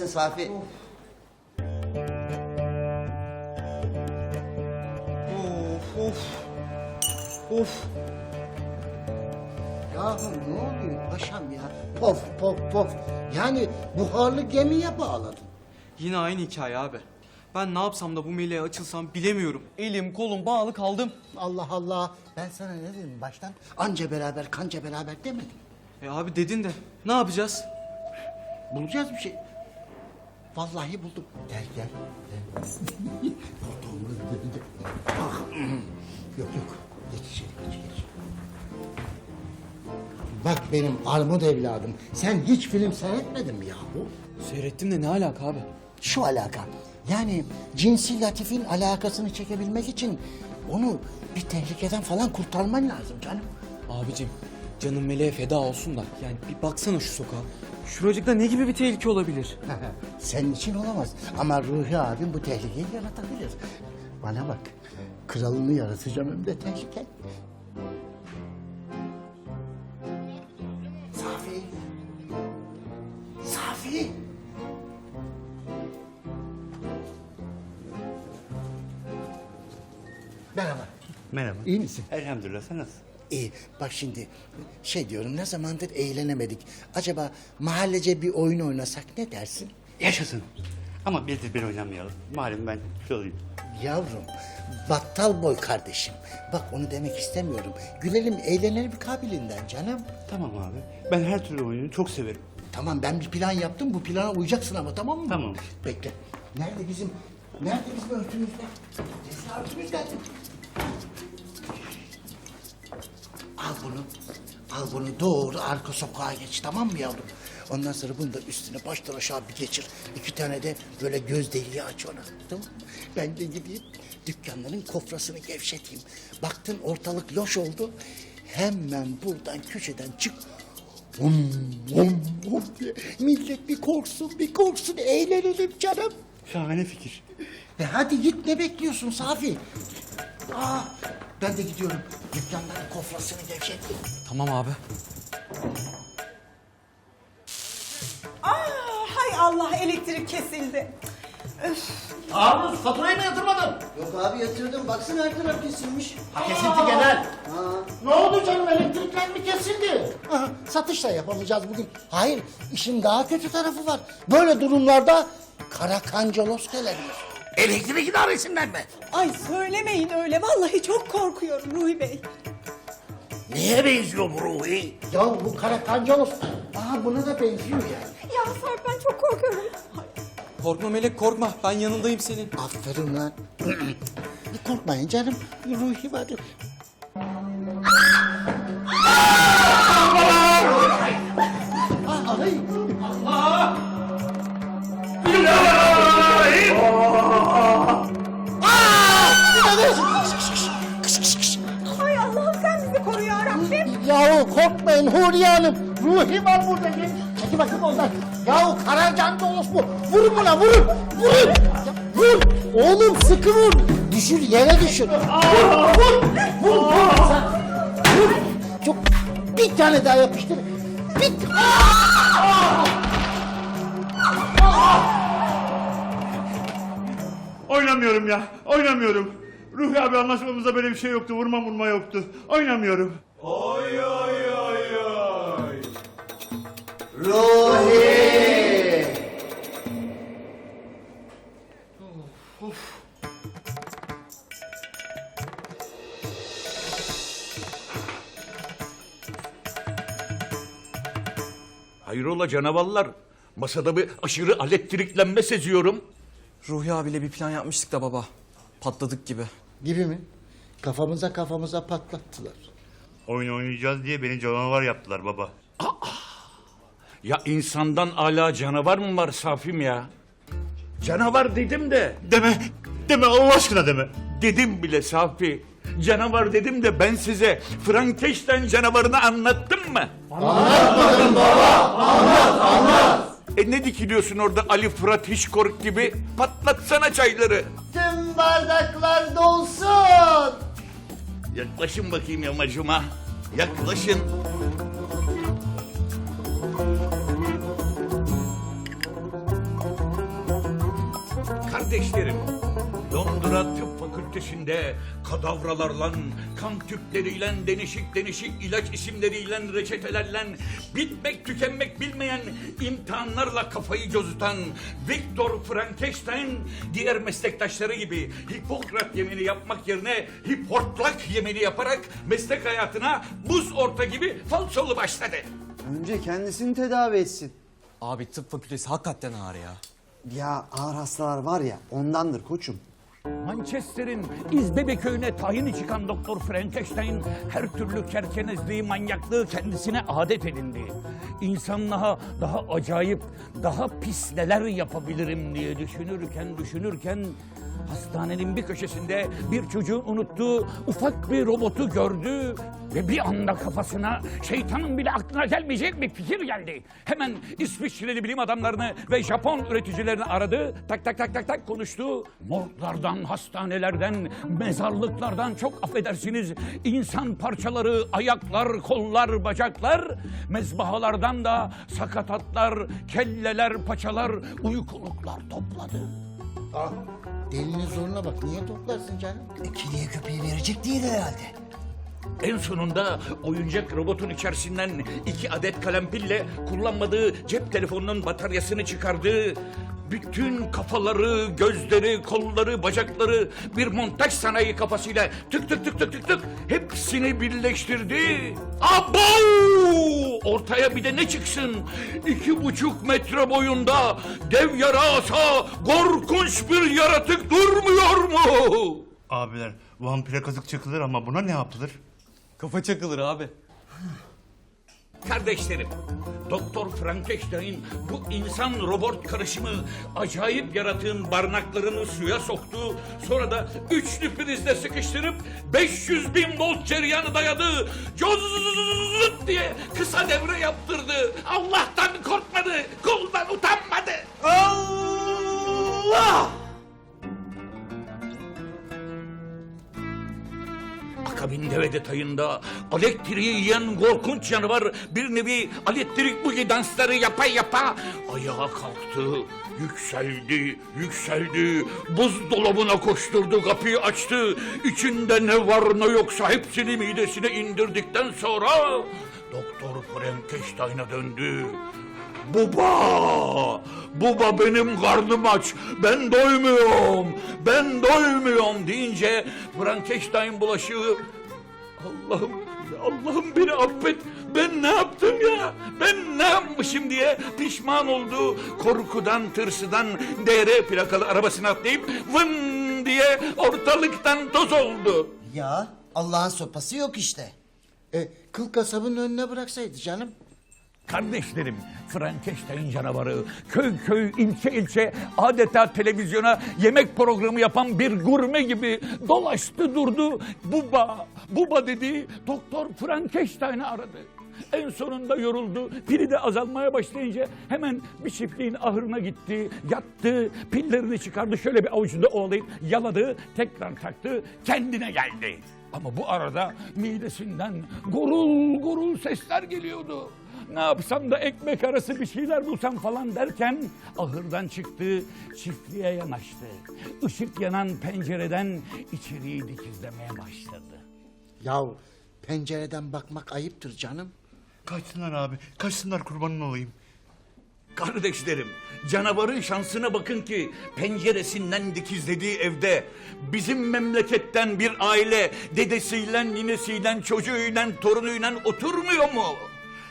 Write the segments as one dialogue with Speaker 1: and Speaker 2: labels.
Speaker 1: Gelsin Safi.
Speaker 2: Of of. Of.
Speaker 3: Yahu ne oluyor paşam ya? Pof pof pof. Yani buharlı gemiye bağladın.
Speaker 2: Yine aynı hikaye abi. Ben ne yapsam da bu meleğe açılsam bilemiyorum. Elim kolum bağlı kaldım.
Speaker 3: Allah Allah. Ben sana ne dedim baştan? Anca beraber kanca beraber demedim.
Speaker 2: E abi dedin de ne yapacağız?
Speaker 3: Bulacağız bir şey. Vallahi buldum. Gel gel. gel. Ah, yok yok. Geç içeri geç geç. Bak benim armut evladım. Sen hiç film seyretmedin mi yahu?
Speaker 2: Seyrettim de ne alaka abi?
Speaker 3: Şu alaka. Yani cinsi latifin alakasını çekebilmek için onu bir tehlikeden falan kurtarman lazım canım.
Speaker 2: Abicim canım meleğe feda olsun da yani bir baksana şu sokağa. Şuracıkta ne gibi bir tehlike olabilir?
Speaker 3: Senin için olamaz. Ama Ruhi abim bu tehlikeyi yaratabilir. Bana bak. Kralını yaratacağım hem de tehlike. Safi. Safi. Merhaba.
Speaker 4: Merhaba.
Speaker 3: İyi misin?
Speaker 4: Elhamdülillah sen nasılsın?
Speaker 3: İyi. Bak şimdi şey diyorum ne zamandır eğlenemedik. Acaba mahallece bir oyun oynasak ne dersin?
Speaker 4: Yaşasın. Ama bir de bir oynamayalım. Malum ben kiloluyum.
Speaker 3: Yavrum, battal boy kardeşim. Bak onu demek istemiyorum. Gülelim, eğlenelim kabilinden canım.
Speaker 4: Tamam abi. Ben her türlü oyunu çok severim.
Speaker 3: Tamam ben bir plan yaptım. Bu plana uyacaksın ama tamam mı?
Speaker 4: Tamam.
Speaker 3: Bekle. Nerede bizim, nerede bizim örtümüzler? Ceza örtümüz geldi. Al bunu. Al bunu doğru arka sokağa geç tamam mı yavrum? Ondan sonra bunu da üstüne baştan aşağı bir geçir. İki tane de böyle göz deliği aç ona. Tamam mı? Ben de gideyim dükkanların kofrasını gevşeteyim. Baktın ortalık loş oldu. Hemen buradan köşeden çık. Hum, hum, hum diye. Millet bir korksun bir korksun eğlenelim canım.
Speaker 4: Şahane fikir.
Speaker 3: E hadi git ne bekliyorsun Safi? Aa, ben de gidiyorum. Dükkanların kofrasını gevşeteyim.
Speaker 2: Tamam abi.
Speaker 5: Aa, hay Allah elektrik kesildi.
Speaker 3: Harun faturayı mı yatırmadın?
Speaker 1: Yok abi yatırdım. Baksana her taraf kesilmiş.
Speaker 3: Ha kesildi genel.
Speaker 1: Ha.
Speaker 3: Ne oldu canım elektrikler mi kesildi? Aha, satış da yapamayacağız bugün. Hayır işin daha kötü tarafı var. Böyle durumlarda kara kancalos gelebilir. Elektrik idaresinden mi?
Speaker 5: Ay söylemeyin öyle. Vallahi çok korkuyorum Ruhi Bey.
Speaker 3: Neye benziyor bu Ruhi? Ya bu kara kancalos. Aha buna da benziyor yani.
Speaker 5: Ya Sarp ben çok korkuyorum.
Speaker 2: Korkma melek korkma ben yanındayım senin.
Speaker 3: Aferin lan. Korkmayın canım. Ruhi var. Yahu korkmayın Huriye Hanım. Ruhi var burada. Gel. Hadi bakın ondan. Yahu Karacan Dolos bu. Vurun buna vurun. Vurun. Vur. Oğlum sıkı vur. Düşür yere düşür. Vur vur. Vur vur. Sen. Vur. Çok. Bir tane daha yapıştır. Bir.
Speaker 4: Oynamıyorum ya. Oynamıyorum. Ruhi abi anlaşmamızda böyle bir şey yoktu. Vurma vurma yoktu. Oynamıyorum.
Speaker 1: Ruhi.
Speaker 6: Hayrola canavarlar? Masada bir aşırı elektriklenme seziyorum.
Speaker 2: Ruhi abiyle bir plan yapmıştık da baba. Patladık gibi.
Speaker 3: Gibi mi? Kafamıza kafamıza patlattılar.
Speaker 4: Oyun oynayacağız diye beni canavar yaptılar baba.
Speaker 6: Ya insandan ala canavar mı var Safim ya? Canavar dedim de.
Speaker 4: Deme. Deme Allah aşkına deme.
Speaker 6: Dedim bile Safi. Canavar dedim de ben size Frankenstein canavarını anlattım mı? Anlatmadım baba. Anlat anlat. E ne dikiliyorsun orada Ali Fırat Hişkork gibi? Patlatsana çayları.
Speaker 1: Tüm bardaklar dolsun.
Speaker 6: Yaklaşın bakayım yamacıma. Yaklaşın. Kardeşlerim, Londra Fakültesinde kadavralarla, kan tüpleriyle, değişik değişik ilaç isimleriyle, reçetelerle, bitmek tükenmek bilmeyen imtihanlarla kafayı cozutan Viktor Frankenstein diğer meslektaşları gibi Hipokrat yemini yapmak yerine Hiportlak yemini yaparak meslek hayatına buz orta gibi falsolu başladı.
Speaker 7: Önce kendisini tedavi etsin.
Speaker 2: Abi tıp fakültesi hakikaten ağır ya.
Speaker 7: Ya ağır hastalar var ya ondandır koçum.
Speaker 6: Manchester'in İzbebe köyüne tayini çıkan Doktor Frankenstein her türlü kerkenezliği, manyaklığı kendisine adet edindi. İnsanlığa daha acayip, daha pis neler yapabilirim diye düşünürken düşünürken hastanenin bir köşesinde bir çocuğun unuttuğu ufak bir robotu gördü ve bir anda kafasına şeytanın bile aklına gelmeyecek bir fikir geldi. Hemen İsviçreli bilim adamlarını ve Japon üreticilerini aradı. Tak tak tak tak tak konuştu. Morglardan, hastanelerden, mezarlıklardan çok affedersiniz insan parçaları, ayaklar, kollar, bacaklar, mezbahalardan da sakatatlar, kelleler, paçalar, uykuluklar topladı.
Speaker 3: Ah, delinin zoruna bak. Niye toplarsın canım?
Speaker 1: Kediye köpeği verecek değil herhalde.
Speaker 6: En sonunda oyuncak robotun içerisinden iki adet kalempille kullanmadığı cep telefonunun bataryasını çıkardı. Bütün kafaları, gözleri, kolları, bacakları bir montaj sanayi kafasıyla tık tık tık tık tık tık hepsini birleştirdi. Abo! Ortaya bir de ne çıksın? İki buçuk metre boyunda dev yarasa korkunç bir yaratık durmuyor mu?
Speaker 4: Abiler vampire kazık çakılır ama buna ne yapılır?
Speaker 2: Kafa çakılır abi.
Speaker 6: Kardeşlerim, Doktor Frankenstein bu insan robot karışımı acayip yaratığın barnaklarını suya soktu. Sonra da üçlü prizle sıkıştırıp 500 bin volt cereyanı dayadı. Cozut diye kısa devre yaptırdı. Allah'tan korkmadı, kuldan utanmadı. Allah! Akabinde ve detayında elektriği yiyen korkunç canavar bir nevi elektrik bugi dansları yapa yapa ayağa kalktı. Yükseldi, yükseldi. Buzdolabına koşturdu, kapıyı açtı. İçinde ne var ne yoksa hepsini midesine indirdikten sonra Doktor Frankenstein'a döndü. Baba! Baba benim karnım aç. Ben doymuyorum. Ben doymuyorum deyince Frankenstein bulaşığı Allah'ım Allah'ım beni affet. Ben ne yaptım ya? Ben ne yapmışım diye pişman oldu. Korkudan, tırsıdan DR plakalı arabasına atlayıp vın diye ortalıktan toz oldu.
Speaker 1: Ya Allah'ın sopası yok işte.
Speaker 3: E, kıl kasabın önüne bıraksaydı canım.
Speaker 6: Kardeşlerim, Frankenstein canavarı köy köy, ilçe ilçe adeta televizyona yemek programı yapan bir gurme gibi dolaştı durdu. Buba, buba dedi, Doktor Frankenstein'i aradı. En sonunda yoruldu. Pili de azalmaya başlayınca hemen bir çiftliğin ahırına gitti. Yattı, pillerini çıkardı. Şöyle bir avucunda ovalayıp yaladı. Tekrar taktı. Kendine geldi. Ama bu arada midesinden gurul gurul sesler geliyordu. Ne yapsam da ekmek arası bir şeyler bulsam falan derken ahırdan çıktı, çiftliğe yanaştı. Işık yanan pencereden içeriği dikizlemeye başladı.
Speaker 3: Yahu pencereden bakmak ayıptır canım.
Speaker 4: Kaçsınlar abi. Kaçsınlar kurbanın olayım.
Speaker 6: Kardeşlerim, canavarın şansına bakın ki penceresinden dikizlediği evde bizim memleketten bir aile dedesiyle, ninesiyle, çocuğuyla, torunuyla oturmuyor mu?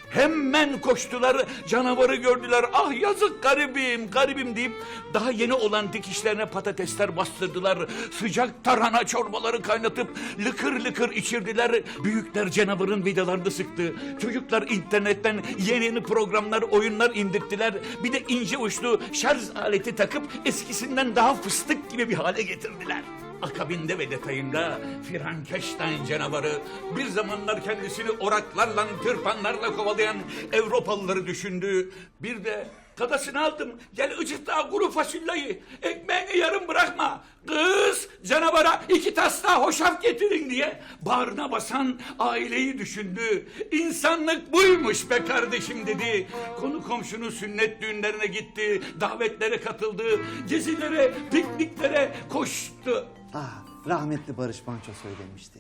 Speaker 6: Hemen koştular, canavarı gördüler. Ah yazık garibim, garibim deyip daha yeni olan dikişlerine patatesler bastırdılar. Sıcak tarhana çorbaları kaynatıp lıkır lıkır içirdiler. Büyükler canavarın vidalarını sıktı. Çocuklar internetten yeni yeni programlar, oyunlar indirttiler. Bir de ince uçlu şarj aleti takıp eskisinden daha fıstık gibi bir hale getirdiler. Akabinde ve detayında Frankenstein canavarı bir zamanlar kendisini oraklarla, tırpanlarla kovalayan Avrupalıları düşündü. Bir de Kadasını aldım. Gel ıcıkla kuru fasulyeyi. Ekmeğini yarım bırakma. Kız canavara iki tas daha hoşaf getirin diye bağrına basan aileyi düşündü. İnsanlık buymuş be kardeşim dedi. Konu komşunun sünnet düğünlerine gitti. Davetlere katıldı. Gezilere, pikniklere koştu.
Speaker 7: Ah, rahmetli Barış Manço söylemişti.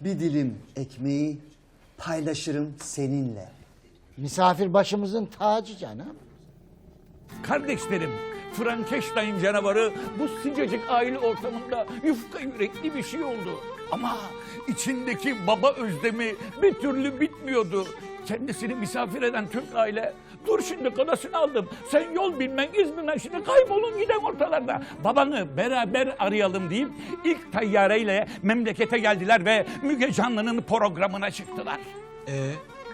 Speaker 7: Bir dilim ekmeği paylaşırım seninle.
Speaker 3: Misafir başımızın tacı canım.
Speaker 6: Kardeşlerim, Frankenstein canavarı bu sıcacık aile ortamında yufka yürekli bir şey oldu. Ama içindeki baba özlemi bir türlü bitmiyordu. Kendisini misafir eden Türk aile, dur şimdi kadasını aldım, sen yol bilmen, iz bilmen, şimdi kaybolun giden ortalarda. Babanı beraber arayalım deyip ilk tayyareyle memlekete geldiler ve Müge Canlı'nın programına çıktılar.
Speaker 2: Ee,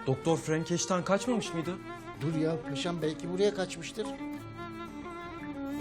Speaker 2: Doktor Frankenstein kaçmamış mıydı?
Speaker 3: Dur ya paşam belki buraya kaçmıştır.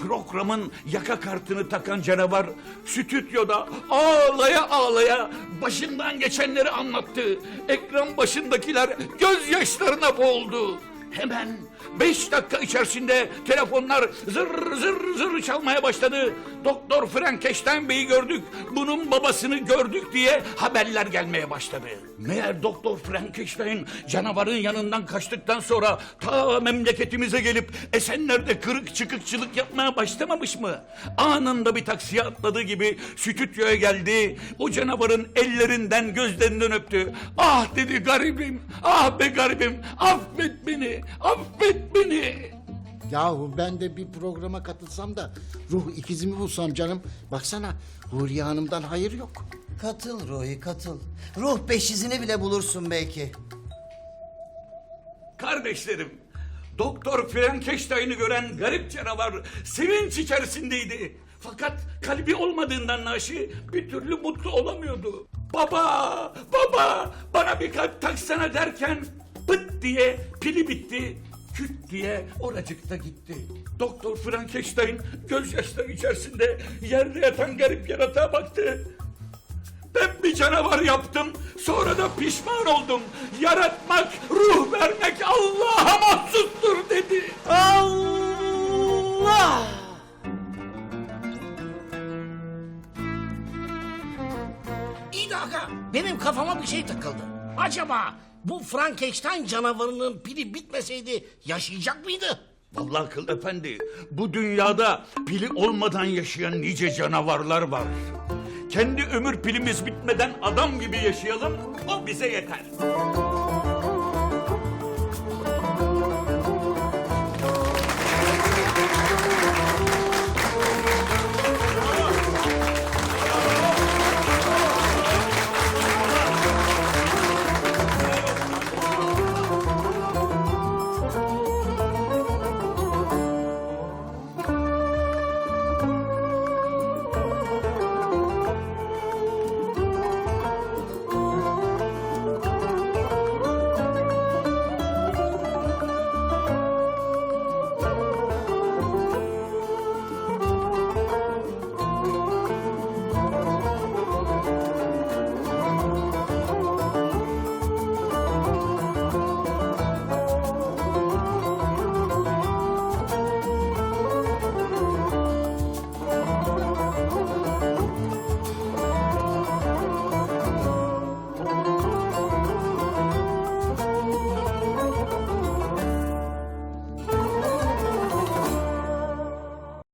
Speaker 6: Programın yaka kartını takan canavar stüdyoda ağlaya ağlaya başından geçenleri anlattı. Ekran başındakiler gözyaşlarına boğuldu. Hemen beş dakika içerisinde telefonlar zır zır zır çalmaya başladı. Doktor Frankenstein Bey'i gördük, bunun babasını gördük diye haberler gelmeye başladı. Meğer Doktor Frankenstein canavarın yanından kaçtıktan sonra ta memleketimize gelip Esenler'de kırık çıkıkçılık yapmaya başlamamış mı? Anında bir taksiye atladığı gibi stüdyoya geldi. O canavarın ellerinden gözlerinden öptü. Ah dedi garibim, ah be garibim, affet beni, affet beni.
Speaker 3: Yahu ben de bir programa katılsam da ruh ikizimi bulsam canım. Baksana Huriye Hanım'dan hayır yok.
Speaker 1: Katıl Ruhi katıl. Ruh beşizini bile bulursun belki.
Speaker 6: Kardeşlerim, Doktor Frankenstein'ı gören garip canavar sevinç içerisindeydi. Fakat kalbi olmadığından naşı bir türlü mutlu olamıyordu. Baba, baba bana bir kalp taksana derken pıt diye pili bitti. Küt diye oracıkta gitti. Doktor Frankenstein gözyaşları içerisinde yerde yatan garip yaratığa baktı. Ben bir canavar yaptım. Sonra da pişman oldum. Yaratmak, ruh vermek Allah'a mahsustur dedi.
Speaker 1: Allah!
Speaker 8: İyi de aga benim kafama bir şey takıldı. Acaba bu Frankenstein canavarının pili bitmeseydi yaşayacak mıydı?
Speaker 6: Vallahi kıl efendi, bu dünyada pili olmadan yaşayan nice canavarlar var. Kendi ömür pilimiz bitmeden adam gibi yaşayalım, o bize yeter.